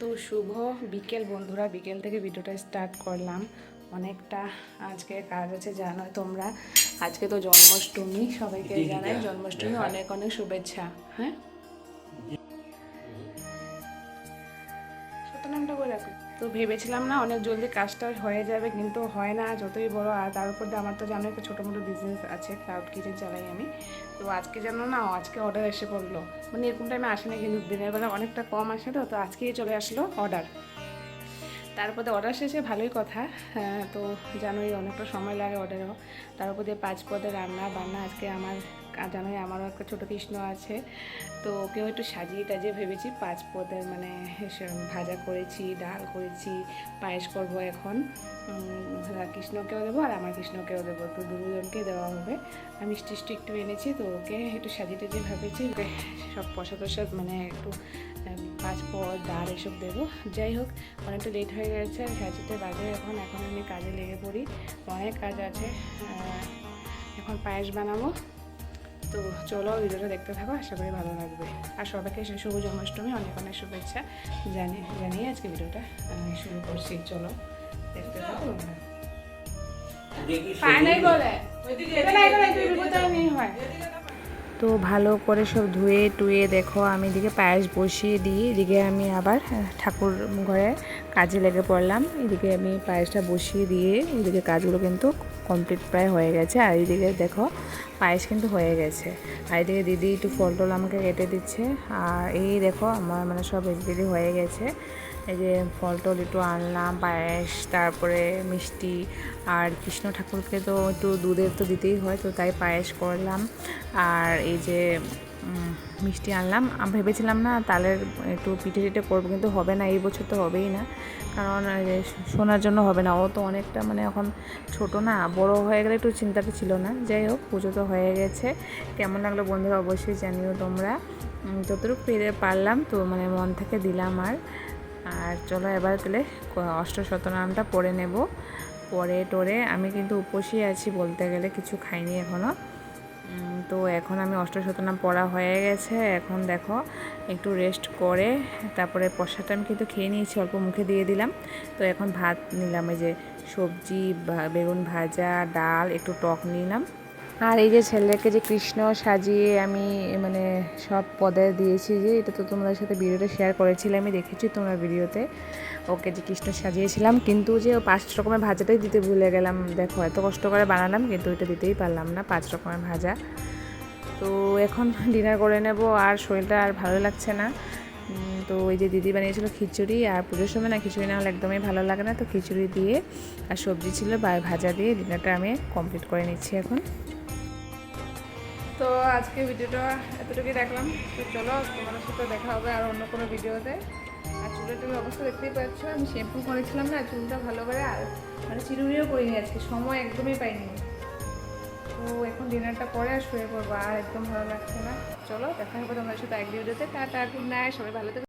তো শুভ বিকেল বন্ধুরা বিকেল থেকে ভিডিওটা স্টার্ট করলাম। অনেকটা আজকে কাজ আছে জানো তোমরা। আজকে তো জন্মাষ্টমী সবাইকে জানাই জন্মাষ্টমী অনেক অনেক শুভেচ্ছা হ্যাঁ? ভেবেছিলাম না, অনেক জলদি কাজটা হয়ে যাবে, কিন্তু হয় না, যতই বড়, আর তার উপর আমার তো জানো একটা ছোটো মোটো বিজনেস আছে ক্লাউড কিচেন চালাই আমি। তো আজকে জানো না, আজকে অর্ডার এসে পড়ল। মানে এরকম টাইমে আসে না, কিন্তু দিনের বেলা অনেকটা কম আসে তো তো আজকেই চলে আসলো অর্ডার তারপরে অর্ডার শেষে ভালোই কথা। হ্যাঁ, তো জানোই অনেকটা সময় লাগে অর্ডারও তার উপর দিয়ে পাঁচ পদের রান্না বান্না আজকে আমার জানোই আমারও একটা ছোটো কৃষ্ণ আছে। তো ওকেও একটু সাজিয়ে টাজিয়ে ভেবেছি পাঁচ পদের মানে ভাজা করেছি ডাল করেছি পায়েস করব এখন। কৃষ্ণকেও দেবো আর আমার কৃষ্ণকেও দেবো। তো দুজনকেই দেওয়া হবে। আমি মিষ্টি একটু এনেছি তো ওকে একটু সাজিয়ে টাজিয়ে ভেবেছি। সব প্রসাদ টসাদ মানে একটু পাঁচ পদ এসব দেবো। যাই হোক অনেকটা লেট হয়ে গেছে সাজিতে বাজে এখন এখন আমি কাজে লেগে পড়ি। অনেক কাজ আছে এখন পায়েস বানাবো। তো চলো ভিডিওটা দেখতে থাকো আশা করি ভালো লাগবে। আর সবাইকে সে শুভ জন্মাষ্টমী অনেক অনেক শুভেচ্ছা জানি জানিয়ে আজকে ভিডিওটা আমি শুরু করছি। চলো দেখতে থাকো। পায় নাই বলে। নেই হয়। তো ভালো করে সব ধুয়ে টুয়ে দেখো, আমি এদিকে পায়েস বসিয়ে দিই, এদিকে আমি আবার ঠাকুর ঘরে কাজে লেগে পড়লাম, এদিকে আমি পায়েসটা বসিয়ে দিয়ে, এদিকে কাজগুলো কিন্তু কমপ্লিট প্রায় হয়ে গেছে, আর এদিকে দেখো পায়েস কিন্তু হয়ে গেছে। আর এদিকে দিদি একটু ফল টল আমাকে কেটে দিচ্ছে। আর এই দেখো আমার মানে সব এদিকে হয়ে গেছে। এই যে ফল টল একটু আনলাম, পায়েস, তারপরে মিষ্টি। আর কৃষ্ণ ঠাকুরকে তো একটু দুধের তো দিতেই হয়, তো তাই পায়েস করলাম। আর এই যে মিষ্টি আনলাম। ভেবেছিলাম না তালের একটু পিঠে টিঠে করব, কিন্তু হবে না, এই বছর তো হবেই না। কারণ শোনার জন্য হবে না, ও তো অনেকটা মানে এখন ছোট না, বড় হয়ে গেলে একটু চিন্তাটা ছিল না। যাই হোক, পুজো তো হয়ে গেছে। কেমন লাগল বন্ধুরা অবশ্যই জানিও তোমরা। যতটুকু পেরে পারলাম তো মানে মন থেকে দিলাম আর। আর চলো এবার তাহলে অষ্ট শতনামটা পড়ে নেব। পরে টোরে আমি কিন্তু উপসী আছি বলতে গেলে, কিছু খাইনি এখনও তো এখন আমি অষ্ট শতনাম পড়া হয়ে গেছে। এখন দেখো, একটু রেস্ট করে, তারপরে প্রসাদটা আমি কিন্তু খেয়ে নিয়েছি, অল্প মুখে দিয়ে দিলাম। তো এখন ভাত নিলাম, এই যে সবজি বেগুন ভাজা, ডাল, একটু টক নিলাম। আর এই যে ছেলেকে যে কৃষ্ণ সাজিয়ে আমি মানে সব পদে দিয়েছি যে, এটা তো তোমাদের সাথে ভিডিওটা শেয়ার করেছিলাম আমি দেখেছি তোমরা ভিডিওতে। ওকে যে কৃষ্ণ সাজিয়েছিলাম, কিন্তু যে পাঁচ রকমের ভাজাটাই দিতে ভুলে গেলাম। দেখো, এত কষ্ট করে বানালাম, কিন্তু এটা দিতেই পারলাম না, পাঁচ রকমের ভাজা। তো এখন ডিনার করে নেব, আর শরীরটা আর ভালো লাগছে না। তো ওই যে দিদি বানিয়েছিল খিচুড়ি, আর পুজোর সময় না খিচুড়ি না হলে একদমই ভালো লাগে না। তো খিচুড়ি দিয়ে আর সবজি ছিল ভাজা দিয়ে ডিনারটা আমি কমপ্লিট করে নিচ্ছি এখন। তো আজকে ভিডিওটা এতটুকুই দেখলাম। তো চলো তোমাদের সাথে দেখা হবে আর অন্য কোনো ভিডিওতে। আর চুলের তুমি অবস্থা দেখতেই পাচ্ছ, আমি শ্যাম্পু করেছিলাম না, চুলটা ভালো করে আর মানে চিরুড়িও করিনি আজকে, সময় একদমই পাইনি। তো এখন ডিনারটা পরে আর শুয়ে পড়ব, আর একদম ভালো লাগছে না। চলো, দেখা হবে তোমাদের সাথে এক ভিডিওতে। টাটা গুড নাইট সবাই ভালো